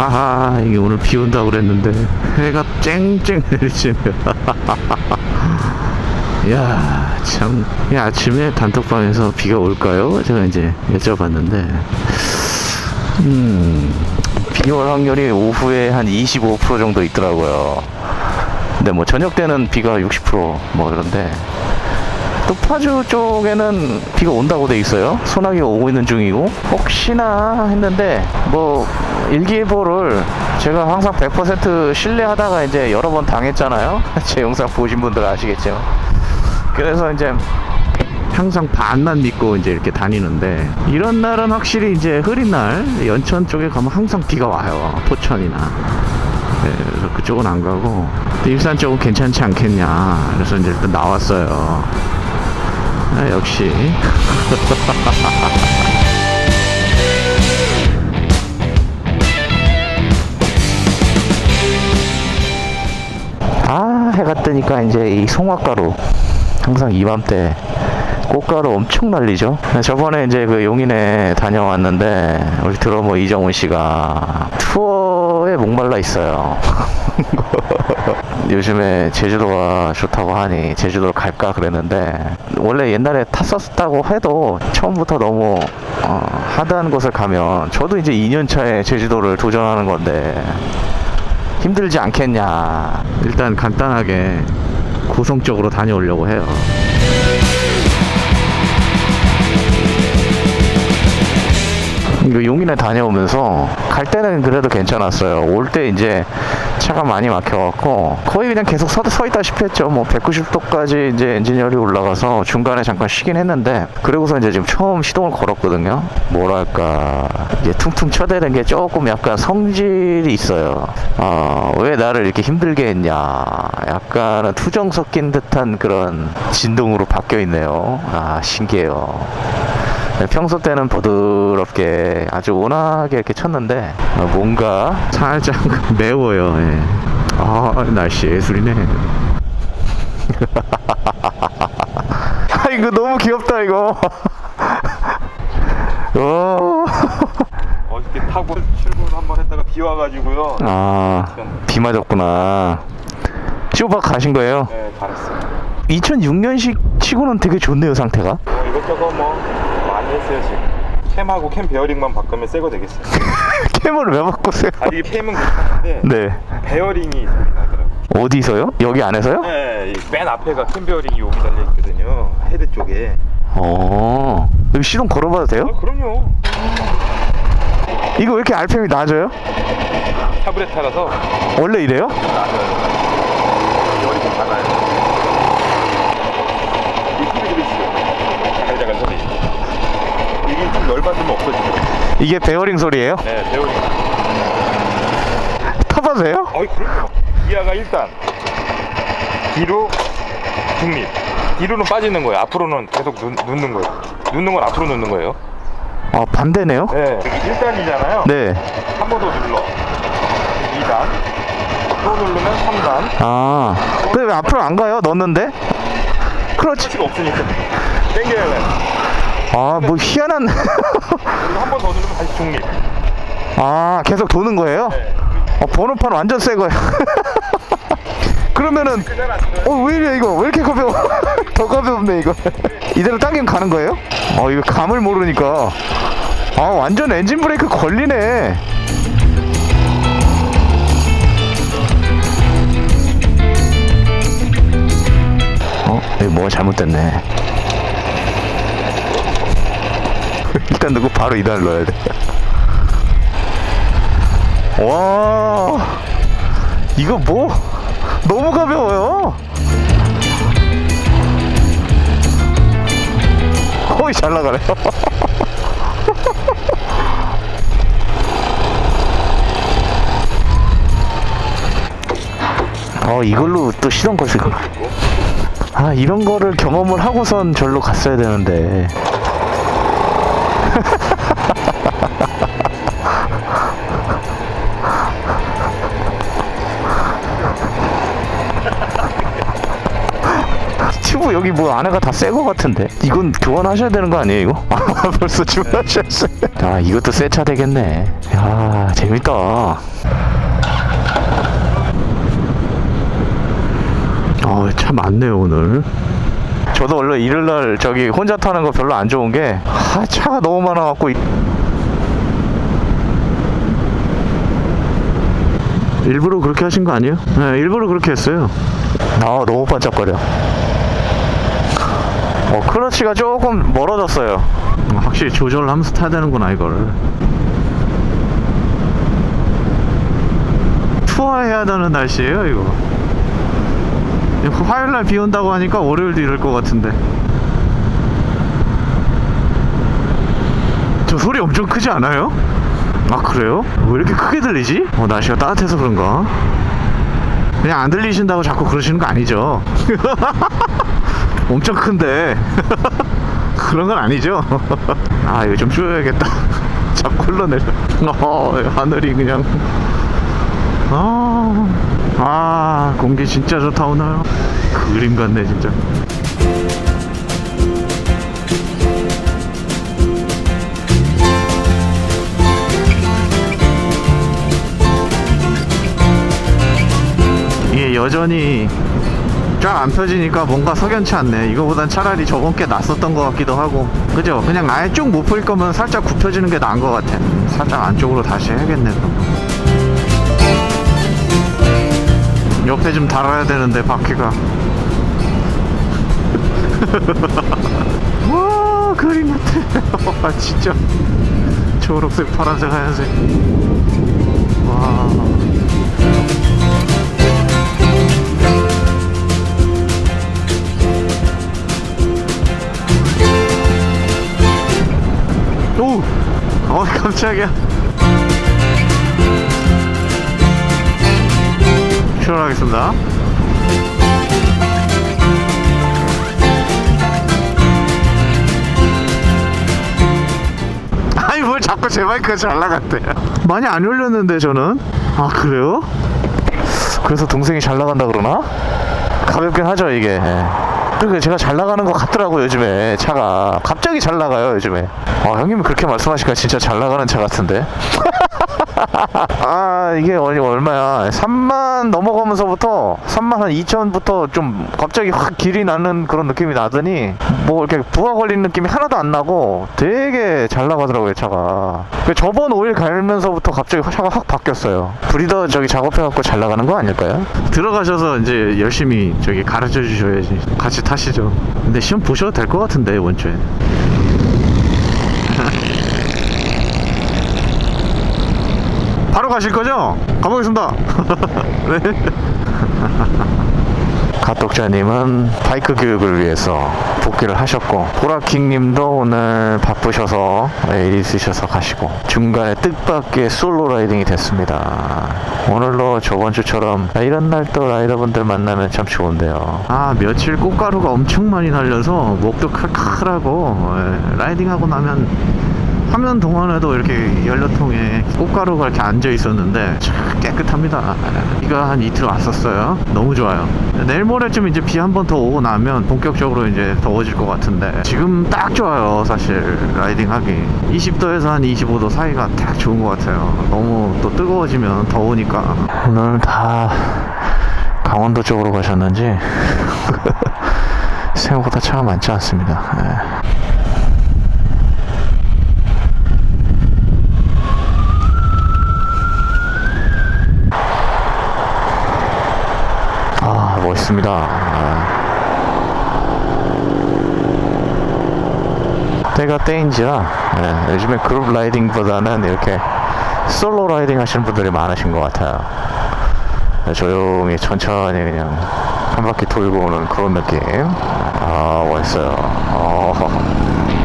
하하 이게 오늘 비 온다고 그랬는데 해가 쨍쨍 내리치네요. 이야 참. 이 아침에 단톡방에서 비가 올까요? 제가 이제 여쭤봤는데. 음 비 올 확률이 오후에 한 25% 정도 있더라고요. 근데 뭐 저녁 때는 비가 60%뭐 그런데 또 파주 쪽에는 비가 온다고 돼 있어요. 소나기가 오고 있는 중이고 혹시나 했는데 뭐 일기예보를 제가 항상 100% 신뢰하다가 이제 여러 번 당했잖아요. 제 영상 보신 분들 아시겠죠. 그래서 이제 항상 반만 믿고 이제 이렇게 다니는데 이런 날은 확실히 이제 흐린 날 연천 쪽에 가면 항상 비가 와요. 포천이나. 네, 그래서 그쪽은 안 가고 또 일산 쪽은 괜찮지 않겠냐. 그래서 이제 일단 나왔어요. 아, 역시. 아, 해가 뜨니까 이제 이 송화가루. 항상 이맘때 꽃가루 엄청 날리죠. 저번에 이제 그 용인에 다녀왔는데 우리 드러머 이정훈 씨가 투어에 목말라 있어요. 요즘에 제주도가 좋다고 하니 제주도를 갈까 그랬는데 원래 옛날에 탔었다고 해도 처음부터 너무 어, 하드한 곳을 가면 저도 이제 2년 차에 제주도를 도전하는 건데 힘들지 않겠냐. 일단 간단하게 고성 쪽으로 다녀오려고 해요. 그 용인에 다녀오면서 갈 때는 그래도 괜찮았어요. 올 때 이제 차가 많이 막혀갖고 거의 그냥 계속 서, 서 있다시피 했죠. 뭐 190도까지 이제 엔지니어리 올라가서 중간에 잠깐 쉬긴 했는데 그리고서 이제 지금 처음 시동을 걸었거든요. 뭐랄까 이제 퉁퉁 쳐대는 게 조금 약간 성질이 있어요. 어, 왜 나를 이렇게 힘들게 했냐. 약간은 투정 섞인 듯한 그런 진동으로 바뀌어 있네요. 아 신기해요. 네, 평소 때는 부드럽게 아주 온화하게 이렇게 쳤는데 어, 뭔가 살짝 매워요. 예. 아 날씨 예술이네. 아 이거 너무 귀엽다 이거. 어. 어저께 타고 출근 한번 했다가 비 와가지고요. 아 비 맞았구나. 쇼박 가신 거예요? 네, 잘했어요. 2006년식 치고는 되게 좋네요 상태가. 뭐 이것저것 뭐 했어요 지금. 캠하고 캠 베어링만 바꾸면 새거 되겠어요. 캠을 왜 바꿨어요? 다리 캠은 괜찮은데 네. 베어링이 소리 나더라고요. 어디서요? 여기 안에서요? 네, 이맨 앞에가 캠 베어링이 여기 달려 있거든요. 헤드 쪽에. 어. 여기 시동 걸어봐도 돼요? 아, 그럼요. 이거 왜 이렇게 RPM이 낮아요? 타브레타라서 원래 이래요? 열이 좀 작아요. 이 소리 들으시죠? 자글자글 소리. 이게 좀 열받으면 없어지죠. 이게 베어링 소리예요? 네, 베어링. 타봐도 돼요? 어이 그럼요. 기아가 일단 뒤로 중립. 뒤로는 빠지는 거예요. 앞으로는 계속 누, 는 거예요. 눕는 건 앞으로 눕는 거예요. 아 반대네요? 네. 여기 1단이잖아요. 네. 한 번 더 눌러. 2단. 또 누르면 3단. 아. 근데 왜 앞으로 안 가요? 넣었는데? 그렇지. 수가 없으니까. 땡겨야 돼. 아 뭐 희한한. 그리고 한 번 더 누르면 다시 중립. 아 계속 도는 거예요? 네. 어, 번호판 완전 새 거야. 그러면은 지금. 어 왜 이래 이거 왜 이렇게 가벼워? 더 가볍네 이거. 이대로 당기면 가는 거예요? 어 이거 감을 모르니까. 아 완전 엔진 브레이크 걸리네. 어? 이거 뭐가 잘못됐네. 일단 넣고 바로 2단 넣어야 돼. 와, 이거 뭐 너무 가벼워요. 거의 잘 나가네. 어 이걸로 또 시동 걸수 있고. 아 이런 거를 경험을 하고선 절로 갔어야 되는데. 여기 뭐 안에가 다 새 거 같은데 이건 교환하셔야 되는 거 아니에요 이거? 아 벌써 주문하셨어요 아 이것도 새 차 되겠네 야 재밌다 아참 많네요 오늘 저도 원래 일요일날 저기 혼자 타는 거 별로 안 좋은 게 아, 차가 너무 많아갖고 일부러 그렇게 하신 거 아니에요? 네, 일부러 그렇게 했어요. 아, 너무 반짝거려. 어 클러치가 조금 멀어졌어요 확실히 조절을 하면서 타야 되는구나 이걸 투어해야 되는 날씨예요 이거 화요일날 비 온다고 하니까 월요일도 이럴 것 같은데 저 소리 엄청 크지 않아요? 아 그래요? 왜 이렇게 크게 들리지? 어 날씨가 따뜻해서 그런가? 그냥 안 들리신다고 자꾸 그러시는 거 아니죠? 엄청 큰데. 그런 건 아니죠? 아 이거 좀 줄여야겠다. 자꾸 흘러내려. 어, 하늘이 그냥. 아, 아 공기 진짜 좋다 오늘. 그림 같네 진짜. 이게 여전히 쫙안 펴지니까 뭔가 석연치 않네. 이거보단 차라리 저번 게 낫었던 것 같기도 하고. 그죠? 그냥 아예 쭉 못 풀 거면 살짝 굽혀지는 게 나은 것 같아. 살짝 안쪽으로 다시 해야겠네 그럼. 옆에 좀 달아야 되는데 바퀴가. 와 그림 같아. 아 진짜. 초록색 파란색 하얀색. 와 어 깜짝이야. 출발하겠습니다. 아니 뭘 자꾸 제 마이크가 잘 나갔대. 많이 안 올렸는데 저는. 아 그래요? 그래서 동생이 잘 나간다 그러나? 가볍긴 하죠 이게 그러니까 제가 잘 나가는 것 같더라고 요즘에 차가. 갑자기 잘 나가요 요즘에. 아 형님이 그렇게 말씀하시니까 진짜 잘 나가는 차 같은데 아 이게 얼마야? 3만 넘어가면서부터 3만 한 2천부터 좀 갑자기 확 길이 나는 그런 느낌이 나더니 뭐 이렇게 부하 걸린 느낌이 하나도 안 나고 되게 잘 나가더라고요 차가. 그 저번 오일 갈면서부터 갑자기 차가 확 바뀌었어요. 브리더 저기 작업해갖고 잘 나가는 거 아닐까요? 들어가셔서 이제 열심히 저기 가르쳐 주셔야지 같이 타시죠. 근데 시험 보셔도 될 것 같은데 주에 바로 가실 거죠? 가보겠습니다. 네. 가독자님은 바이크 교육을 위해서 복귀를 하셨고 보라킹님도 오늘 바쁘셔서 일 있으셔서 가시고 중간에 뜻밖의 솔로 라이딩이 됐습니다. 오늘로 저번 주처럼 아, 이런 날 또 라이더분들 만나면 참 좋은데요. 아 며칠 꽃가루가 엄청 많이 날려서 목도 칼칼하고 예, 라이딩하고 나면 화면 동안에도 이렇게 연료통에 꽃가루가 이렇게 앉아 있었는데 참 깨끗합니다. 비가 한 이틀 왔었어요. 너무 좋아요. 내일 모레쯤 이제 비 한 번 더 오고 나면 본격적으로 이제 더워질 것 같은데 지금 딱 좋아요. 사실 라이딩 하기 20도에서 한 25도 사이가 딱 좋은 것 같아요. 너무 또 뜨거워지면 더우니까 오늘 다 강원도 쪽으로 가셨는지 생각보다 차가 많지 않습니다. 예. 아 멋 있습니다. 아. 때가 때인지라 예, 요즘에 그룹 라이딩보다는 이렇게 솔로 라이딩 하시는 분들이 많으신 것 같아요. 예, 조용히 천천히 그냥 한 바퀴 돌고 오는 그런 느낌. 아 멋있어요. 어.